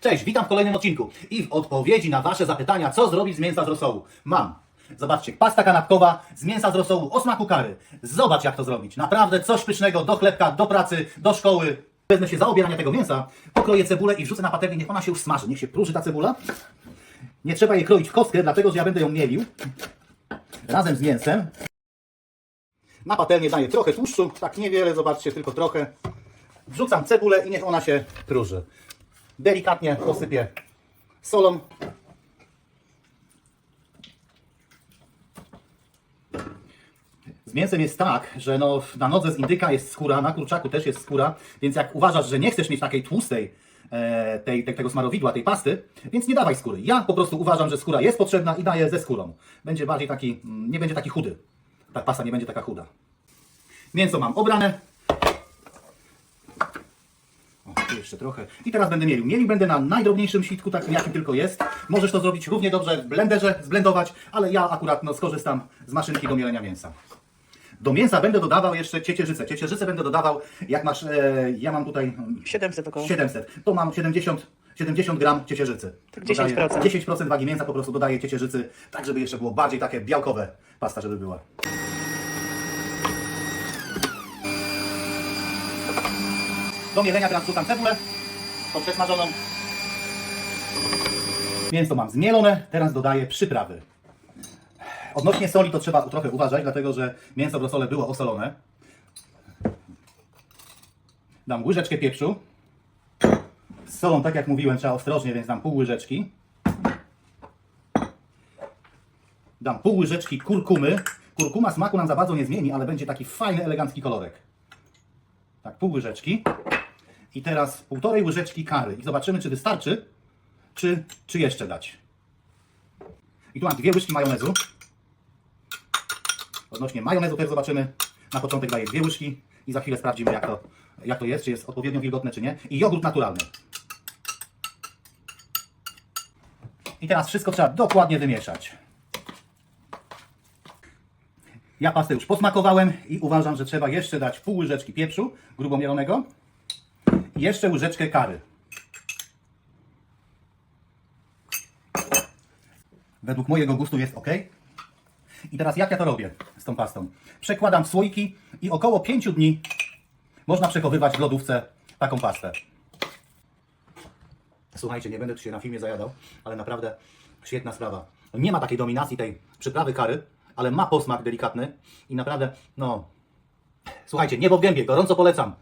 Cześć, witam w kolejnym odcinku i w odpowiedzi na Wasze zapytania, co zrobić z mięsa z rosołu, mam. Zobaczcie, pasta kanapkowa z mięsa z rosołu o smaku kary. Zobacz jak to zrobić. Naprawdę coś pysznego do chlebka, do pracy, do szkoły. Wezmę się za obieranie tego mięsa, pokroję cebulę i wrzucę na patelnię, niech ona się już smaży, niech się próży ta cebula. Nie trzeba jej kroić w kostkę, dlatego że ja będę ją mielił razem z mięsem. Na patelnię daję trochę tłuszczu, tak niewiele, zobaczcie, tylko trochę. Wrzucam cebulę i niech ona się próży. Delikatnie posypię solą. Z mięsem jest tak, że no, na nodze z indyka jest skóra, na kurczaku też jest skóra, więc jak uważasz, że nie chcesz mieć takiej tłustej e, tej, tej, tego smarowidła, tej pasty, więc nie dawaj skóry. Ja po prostu uważam, że skóra jest potrzebna i daję ze skórą. Będzie bardziej taki, mm, nie będzie taki chudy. Ta pasta nie będzie taka chuda. Mięso mam obrane. O, tu jeszcze trochę. I teraz będę mielił. Mielił będę na najdrobniejszym sitku, takim jakim tylko jest. Możesz to zrobić równie dobrze w blenderze, zblendować, ale ja akurat no, skorzystam z maszynki do mielenia mięsa. Do mięsa będę dodawał jeszcze ciecierzycę. Ciecierzycę będę dodawał, jak masz, e, ja mam tutaj mm, 700 około. 700. To mam 70, 70 gram ciecierzycy. Tak 10%. Dodaję 10% wagi mięsa po prostu dodaję ciecierzycy, tak żeby jeszcze było bardziej takie białkowe pasta, żeby była. Do mielenia teraz wrzucam cebulę, tą przesmażoną. Mięso mam zmielone, teraz dodaję przyprawy. Odnośnie soli to trzeba trochę uważać, dlatego że mięso w rosole było osolone. Dam łyżeczkę pieprzu. Z solą, tak jak mówiłem, trzeba ostrożnie, więc dam pół łyżeczki. Dam pół łyżeczki kurkumy. Kurkuma smaku nam za bardzo nie zmieni, ale będzie taki fajny, elegancki kolorek. Tak, pół łyżeczki. I teraz półtorej łyżeczki kary. I zobaczymy, czy wystarczy, czy, czy jeszcze dać. I tu mam dwie łyżki majonezu. Odnośnie majonezu też zobaczymy. Na początek daję dwie łyżki i za chwilę sprawdzimy, jak to, jak to jest, czy jest odpowiednio wilgotne, czy nie. I jogurt naturalny. I teraz wszystko trzeba dokładnie wymieszać. Ja pastę już posmakowałem i uważam, że trzeba jeszcze dać pół łyżeczki pieprzu grubo mielonego jeszcze łyżeczkę kary. Według mojego gustu jest ok. I teraz jak ja to robię z tą pastą? Przekładam w słoiki i około 5 dni można przechowywać w lodówce taką pastę. Słuchajcie, nie będę tu się na filmie zajadał, ale naprawdę świetna sprawa. Nie ma takiej dominacji tej przyprawy kary, ale ma posmak delikatny i naprawdę, no... Słuchajcie, niebo w gębie, gorąco polecam.